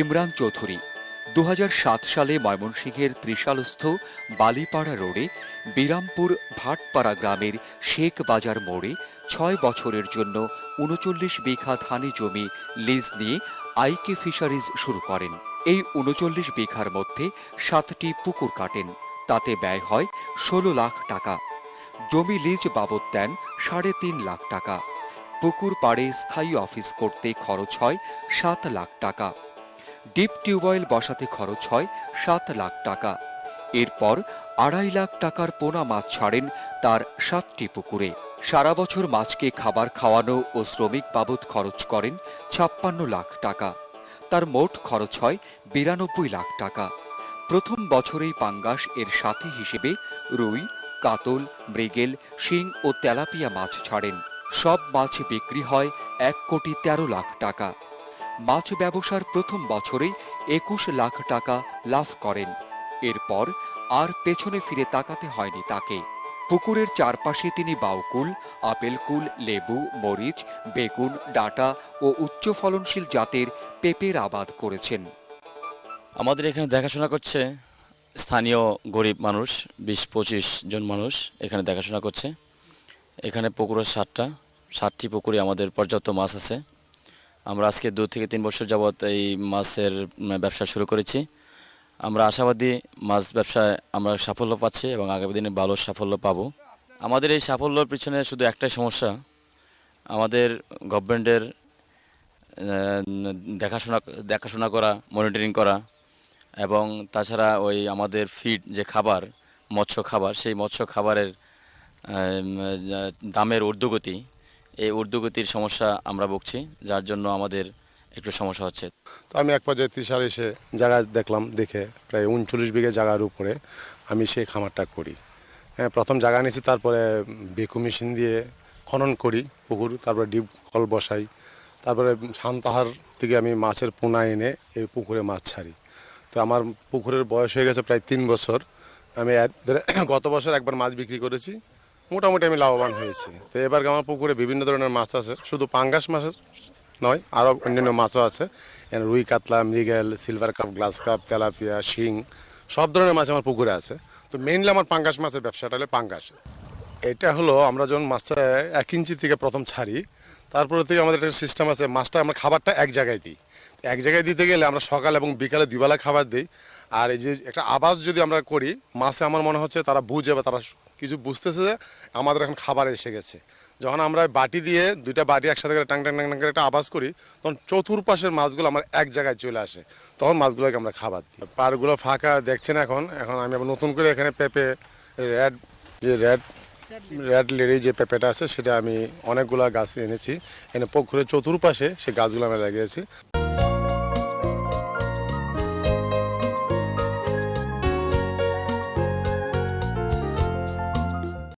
ইমরান চৌধুরী দু হাজার সাত সালে ময়মনসিংহের ত্রিশালস্থ বালিপাড়া রোডে বিরামপুর ভাটপাড়া গ্রামের শেখ বাজার মোড়ে ছয় বছরের জন্য উনচল্লিশ বিঘা ধানি জমি লিজ নিয়ে আইকে ফিশারিজ শুরু করেন। এই উনচল্লিশ বিঘার মধ্যে সাতটি পুকুর কাটেন, তাতে ব্যয় হয় ষোলো লাখ টাকা। জমি লিজ বাবদ দেন সাড়ে তিন লাখ টাকা। পুকুর পাড়ে স্থায়ী অফিস করতে খরচ হয় সাত লাখ টাকা। ডিপ টিউবওয়েল বসাতে খরচ হয় সাত লাখ টাকা। এরপর আড়াই লাখ টাকার পোনা মাছ ছাড়েন তার সাতটি পুকুরে। সারা বছর মাছকে খাবার খাওয়ানো ও শ্রমিক বাবদ খরচ করেন ছাপ্পান্ন লাখ টাকা। তার মোট খরচ হয় বিরানব্বই লাখ টাকা। প্রথম বছরেই পাঙ্গাস এর সাথে হিসেবে রুই, কাতল, মৃগেল, শিং ও তেলাপিয়া মাছ ছাড়েন। সব মাছ বিক্রি হয় এক কোটি তেরো লাখ টাকা। মাছ ব্যবসার প্রথম বছরেই একুশ লাখ টাকা লাভ করেন। এরপর আর পেছনে ফিরে তাকাতে হয়নি তাকে। পুকুরের চারপাশে তিনি বাউকুল, আপেলকুল, লেবু, মরিচ, বেগুন, ডাটা ও উচ্চ ফলনশীল জাতের পেঁপের আবাদ করেছেন। আমাদের এখানে দেখাশোনা করছে স্থানীয় গরিব মানুষ, বিশ পঁচিশ জন মানুষ এখানে দেখাশোনা করছে। এখানে পুকুরের সাতটা সাতটি পুকুরে আমাদের পর্যাপ্ত মাছ আছে। আমরা আজকে দু থেকে তিন বছর যাবৎ এই মাছের ব্যবসা শুরু করেছি। আমরা আশাবাদী মাছ ব্যবসায় আমরা সাফল্য পাচ্ছি এবং আগামী দিনে ভালো সাফল্য পাবো। আমাদের এই সাফল্যর পিছনে শুধু একটাই সমস্যা। আমাদের গভর্নমেন্টের দেখাশোনা দেখাশোনা করা, মনিটরিং করা এবং তাছাড়া ওই আমাদের ফিড যে খাবার, মৎস্য খাবার, সেই মৎস্য খাবারের দামের ঊর্ধ্বগতি এই ঊর্ধ্বগতির সমস্যা আমরা ভুগছি, যার জন্য আমাদের একটু সমস্যা হচ্ছে। তো আমি এক পর্যায়ে ত্রিশাল এসে জায়গা দেখলাম, দেখে প্রায় উনচল্লিশ বিঘে জায়গার উপরে আমি সেই খামারটা করি। হ্যাঁ প্রথম জায়গা নিয়েছি, তারপরে বেকু মেশিন দিয়ে খনন করি পুকুর, তারপরে ডিপ কল বসাই, তারপরে শান্তাহার থেকে আমি মাছের পোনা এনে এই পুকুরে মাছ ছাড়ি। তো আমার পুকুরের বয়স হয়ে গেছে প্রায় তিন বছর। আমি গত বছর একবার মাছ বিক্রি করেছি মোটামুটি আমি লাভবান হয়েছি। তো এবার আমার পুকুরে বিভিন্ন ধরনের মাছ আছে, শুধু পাঙ্গাস মাছের নয়, আরও অন্যান্য মাছও আছে। রুই, কাতলা, মৃগেল silver carp glass carp tilapia, শিং, সব ধরনের মাছ আমার পুকুরে আছে। তো মেইনলি আমার পাঙ্গাস মাছের ব্যবসাটা হলে পাঙ্গাস। এটা হলো আমরা যখন মাছটা এক ইঞ্চি থেকে প্রথম ছাড়ি, তারপরে থেকে আমাদের একটা সিস্টেম আছে, মাছটা আমরা খাবারটা এক জায়গায় দিই। এক জায়গায় দিতে গেলে আমরা সকাল এবং বিকালে দুবেলা খাবার দিই। আর এই যে একটা আবাস যদি আমরা করি, মাছে আমার মনে হচ্ছে তারা বুঝে বা তারা কিছু বুঝতেছে যে আমাদের এখন খাবার এসে গেছে। যখন আমরা বাটি দিয়ে দুইটা বাটি একসাথে করে টাং টাং টাং টাং করে একটা আবাস করি, তখন চতুর্পাশের মাছগুলো আমার এক জায়গায় চলে আসে। তখন মাছগুলোকে আমরা খাবার দিই। পারগুলো ফাঁকা দেখছেন এখন। এখন আমি আবার নতুন করে এখানে পেঁপে, রেড, যে রেড রেড লেডি যে পেঁপেটা আছে, সেটা আমি অনেকগুলো গাছ এনেছি। এনে পুকুরের চতুর্পাশে সে গাছগুলো আমি লাগিয়েছি।